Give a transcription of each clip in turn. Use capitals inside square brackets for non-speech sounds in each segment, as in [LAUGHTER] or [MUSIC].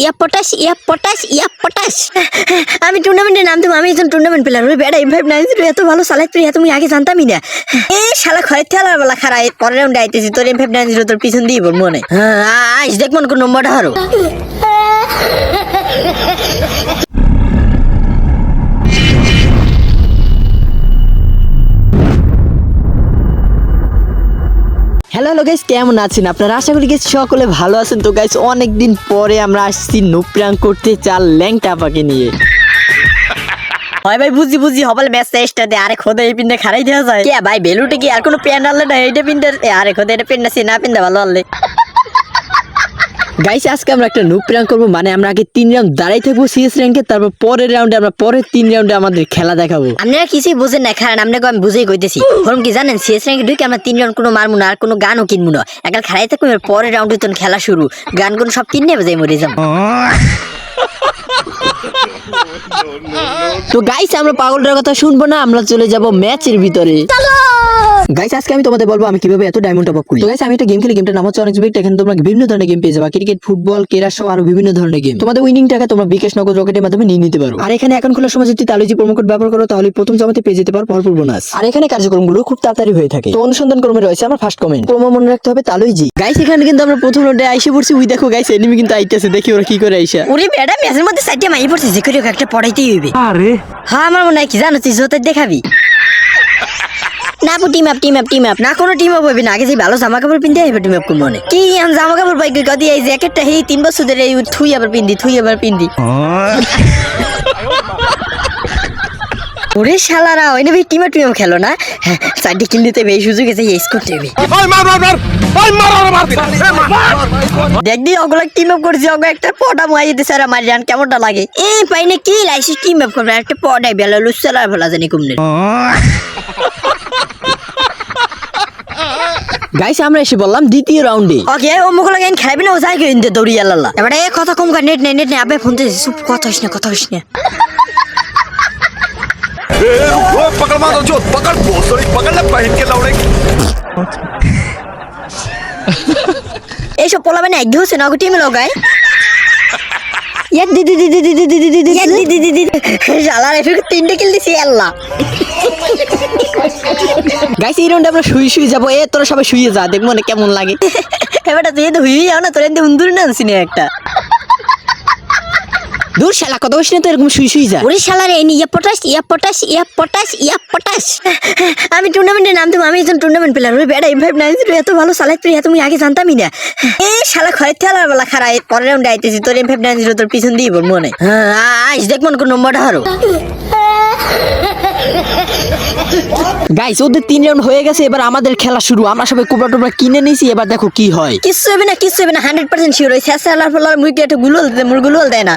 ইয়া পটাশ ইয়া পটাশ ইয়া পটাশ। আমি টুর্নামেন্টে নামতাম আমি একজন টুর্নামেন্ট প্লেয়ার বেড়া ফাইভ নাইন জিরো এত ভালো চালাই তুই তুমি আগে জানতামই না। এ, শালা খয়ের থেলার বেলা খারা এই পরের রাউন্ডে আইতেছি, তোর ফাইভ নাইন জিরো তোর পিছন দিয়ে বল, মনে হ্যাঁ। আইস, দেখ মন কোন নম্বরটা হারো। হ্যালো হ্যালো গাইস কেমন আছেন আপনারা? আশা করি গাইস সকলে ভালো আছেন। তো গাইস অনেকদিন পরে আমরা আসছি নুপ্রাং করতে চাল ল্যাংটা পাকে নিয়ে। হয় ভাই বুঝি বুঝি হবল ম্যাচ চেষ্টা দে আরে খোদা এই পিনটা খারাই দেওয়া যায়। কে ভাই বেলুটে কি আর কোনো প্যান্ট আনলে না? এইটা পিনটা আরে খোদা এটা পিনটা সে না পিনতে ভালো আনলে। গাইস আজকে আমরা একটা নুপ র্যাঙ্ক করব মানে আমরা আগে তিন রাউন্ড দাঁড়াই থাকব সিএস র্যাঙ্কে তারপর পরের রাউন্ডে আমরা পরের তিন রাউন্ডে আমাদের খেলা দেখাবো। আপনারা কিছুই বুঝেন না খেলেন আপনাকে আমি বুঝেই কইতেছি। ফর্ম কি জানেন সিএস র্যাঙ্কে ঢুকে আমরা তিন রাউন্ড কোনো মারবো না, আর কোনো গানও কিনবো না। একাল খেলাই থাকব পরের রাউন্ডে তখন খেলা শুরু। গান কোন সব কিনে যাই মরে যাব তো গাইস আমরা পাগলটার কথা শুনব না আমরা চলে যাব ম্যাচের ভিতরে। গাইস আজকে আমি তোমাদের বলব আমি কীভাবে এত ডায়মন্ড টপ আপ করি। তো গাইস আমি একটা গেম খেলি গেমটার নাম হচ্ছে অনেক বিগ এখানে তোমরা বিভিন্ন ধরনের গেম পেয়ে যাবে। ক্রিকেট ফুটবল সহ আরও বিভিন্ন ধরনের গেম তোমাদের উইনিং টাকা তোমরা বিকাশ নগদ রকেটের মাধ্যমে নিয়ে নিতে পারো। আর এখানে এখন খোলার সময় যদি তালুজি প্রোমো কোড ব্যবহার করো তাহলে প্রথম জমাতে পেয়ে যেতে পারো ভরপুর বোনাস আর এখানে কার্যক্রমগুলো খুব তাড়াতাড়ি হয়ে থাকে। তো অনুসন্ধান ক্রমে রয়েছে আমার ফার্স্ট কমেন্ট প্রোমো মনে রাখতে হবে তালুজি গাইস এখানে কিন্তু আমরা প্রথম রাউন্ডে আইসে পড়ছি। উই দেখো গাইস এনিমি কিন্তু আইতেছে। দেখি ওরা কি করে আইসা। ওরে বেড়া ম্যাচের মধ্যে সাইডে মাই পড়ছে যে করে হোক একটা পড়াইতেই হইবে। আরে। হ্যাঁ আমার মনে হয় কি জানো তুই জোতে দেখাবি? না পু team up team up team up না কোনো টিম আপ হইবে না আগে সেই ভালো জামা কাপড় পিনতে হইবে টিম আপ মনে। কি আম জামা কাপড় পাই কদি এই জ্যাকেটটা হেই তিন বছর ধরে এই থুই আবার পিন্দি থুই আবার পিন্দি। ওরে শালারা ওই নেবে টিম টিম আপ খেলো না? হ্যাঁ চারটি কিল দিতে এই সুযোগ এসে এই করতে হবে ওই মার মার মার ওই মার মার মার দেখ দি ওগুলো টিম আপ করছি ওগুলো একটা পটা মাই দিতে স্যার আমার জান কেমনটা লাগে? এ পাইনে কি লাইসি টিম আপ করবে একটা পটাই বেলা লুসালার ফেলা জানি কুমনে। গাইস আমরা এসে বললাম দ্বিতীয় রাউন্ডে ওকে ও মুখলা গেন খাইবি না ও যাই গেন দে দৌড়ি আল্লাহ এবারে কথা কম কর নেট নেই নেট নেই আবে ফোন দিছি চুপ কথা হইস না কথা হইস না। पकड़ मारो जो पकड़ सॉरी पकड़ ले के लौड़े তিনটে কিল দিছি আল্লাহ। গাইছি এই আমরা শুয়ে শুই যাব। এ তোরা সবাই শুয়ে যা দেখব না কেমন লাগে। এবার তুই তো হুইয়ে যাও না তোর এমনি উন্দুর না আনছি একটা। দূর শালা, কত বসে তো এরকম শুই শুই যা ওরে শালা রে ইয়া পটাশ ইয়া পটাশ ইয়া পটাশ ইয়া পটাশ। আমি টুর্নামেন্টে নামতাম আমি একজন টুর্নামেন্ট প্লেয়ার ওরে বেড়া এম ফাইভ তুই এত ভালো চালাই তুই তুমি আগে জানতামই না। এ শালা, খয়ের থেলার বেলা খারা, এই পরের রাউন্ডে আইতেছি, তোর নাইন জিরো তোর পিছন দিয়ে বল মনে। হ্যাঁ আইস দেখ মন কোন নম্বরটা হারো। গাইস ওদের তিন রাউন্ড হয়ে গেছে, এবার আমাদের খেলা শুরু। আমরা সবাই কুবড়া টুবড়া কিনে নিয়েছি, এবার দেখো কি হয়। কিচ্ছু হবে না, কিচ্ছু হবে না হান্ড্রেড পার্সেন্ট শিওর ওই শেষে আল্লাহ মুখে একটা গুলোল দেয় মুর গুলোল দেয় না।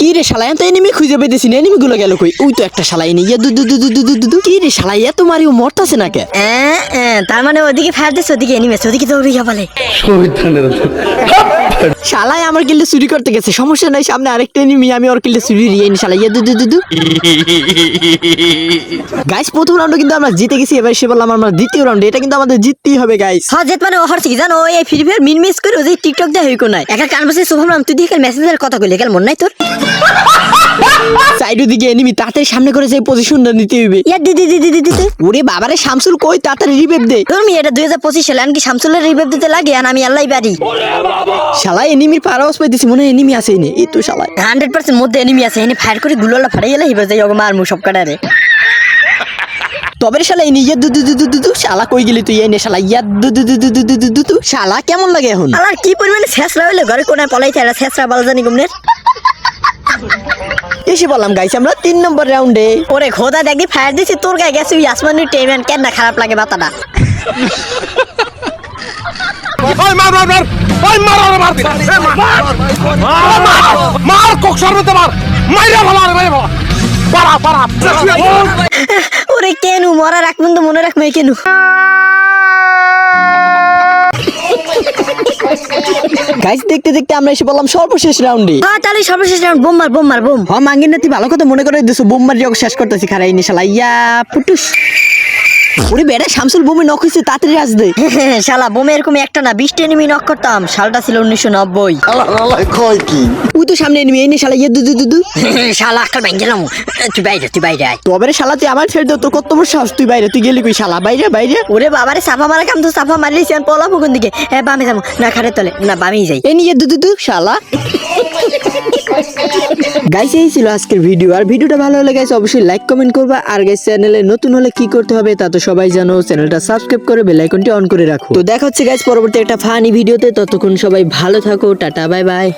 কি রে শালা এত এনিমি খুঁজে পেতেছি না এনিমি গুলো গেল কই? ওই তো একটা সালাই নেই ইয়া দু দু দু দু দু দু কি রে শালা তোমার ইউ মরতাছে না কে তার মানে ওদিকে ফায়ার দিচ্ছে ওদিকে এনিমি আছে ওদিকে দৌড়ে গিয়ে বলে। শালাই আমার কিল্লে চুরি করতে গেছে সমস্যা নাই সামনে আরেকটা এনিমি আমি ওর কিল্লে চুরি রিয়ে নি শালা দু দু দু দু। গাইস প্রথম রাউন্ডে কিন্তু আমরা জিতে গেছি এবার সে বললাম আমরা দ্বিতীয় রাউন্ডে এটা কিন্তু আমাদের জিততেই হবে গাইস হ্যাঁ জেত মানে ওহর কি জানো এই ফ্রি ফায়ার মিন মিস করে ওই টিকটক যা হইকো নাই। একা কানভার্সে শুভম রাম তুই দিয়ে মেসেজের কথা কইলে গেল মন নাই তোর? সাইডের দিকে এনিমি তাতের সামনে করে সেই পজিশনটা নিতে রিবেয়া দিদি দিদি ওরে বাবারে শামসুল কই তাতের রিভাইভ দে তুমি এটা 2025 সালে আমি কি শামসুলের রিভাইভ দিতে লাগে আর আমি আল্লাহই বাড়ি শালা এনিমির পারাওয়াজ পাইতেছি মনে এনিমি আছে এই তো শালা 100% মধ্যে এনিমি আছে এনে ফায়ার করে গুলোলা ফাটাই গেলে হিবে যাই ওকে মারমু সব কাটারে তবে শালা এই দু দুধু দুধু দুধু শালা কই গেলি তুই এনে শালা ইয়া দুধু দুধু দু দুধু দু শালা কেমন লাগে এখন আর কি পরিমাণে শেষরা হইলে ঘরে কোনায় পলাই চাইলা শেষরা বালজানি গুমনের এসে বললাম গাইছি আমরা তিন নম্বর রাউন্ডে ওরে খোদা দেখি ফায়ার দিছি তোর গায়ে গেছে ওই আসমানি টেমেন কেন না খারাপ লাগে মাথাটা ওই মার মার মার ওই মার মার মার মার মার মার মার মাইরা ভালো মাইরা পারা পারা ওরে কেন মরার এক তো মনে রাখবে কেন। গাইস দেখতে দেখতে আমরা এসে বললাম সর্বশেষ রাউন্ডে হ্যাঁ তাহলে সর্বশেষ রাউন্ড বোম মার বোম। মার বোম হ মাঙ্গিন না তুই ভালো কথা মনে করে দিছো বোম্বার যোগ শেষ করতেছি খারাই নি শালা ইয়া পুটুস। ওরে বেড়া শামসুল বোমে নক হয়েছে তাড়াতাড়ি আস দে। শালা বোমে এরকম একটা না বিশটা এনিমি নক করতাম। সালটা ছিল উনিশশো নব্বই। ওই তো সামনে এনিমি এই নে শালা ইয়ে দু দু দু দু। [LAUGHS] শালা গেলাম। তুই বাইরে তুই বাইরে আয়। তবে শালা তুই আমার ছেড়ে দে তোর কত বড় সাহস তুই বাইরে তুই গেলি কই শালা? বাইরে বাইরে। ওরে বাবারে সাফা মারা কাম তো সাফা মারলিস আমি পলাবো কোন দিকে? হ্যাঁ বামে যাব না খাটে তলে না বামেই যাই। এ নিয়ে দু দু দু শালা। গাইস এই ছিল আজকের ভিডিও আর ভিডিওটা ভালো হলে গাইস অবশ্যই লাইক কমেন্ট করবা। আর গাইস চ্যানেলে নতুন হলে কি করতে হবে তা তো সবাই জানো। চ্যানেলটা সাবস্ক্রাইব করে বেল আইকনটি অন করে রাখো। তো দেখা হচ্ছে গাইস পরবর্তী একটা ফানি ভিডিওতে ততক্ষণ সবাই ভালো থাকো টাটা বাই বাই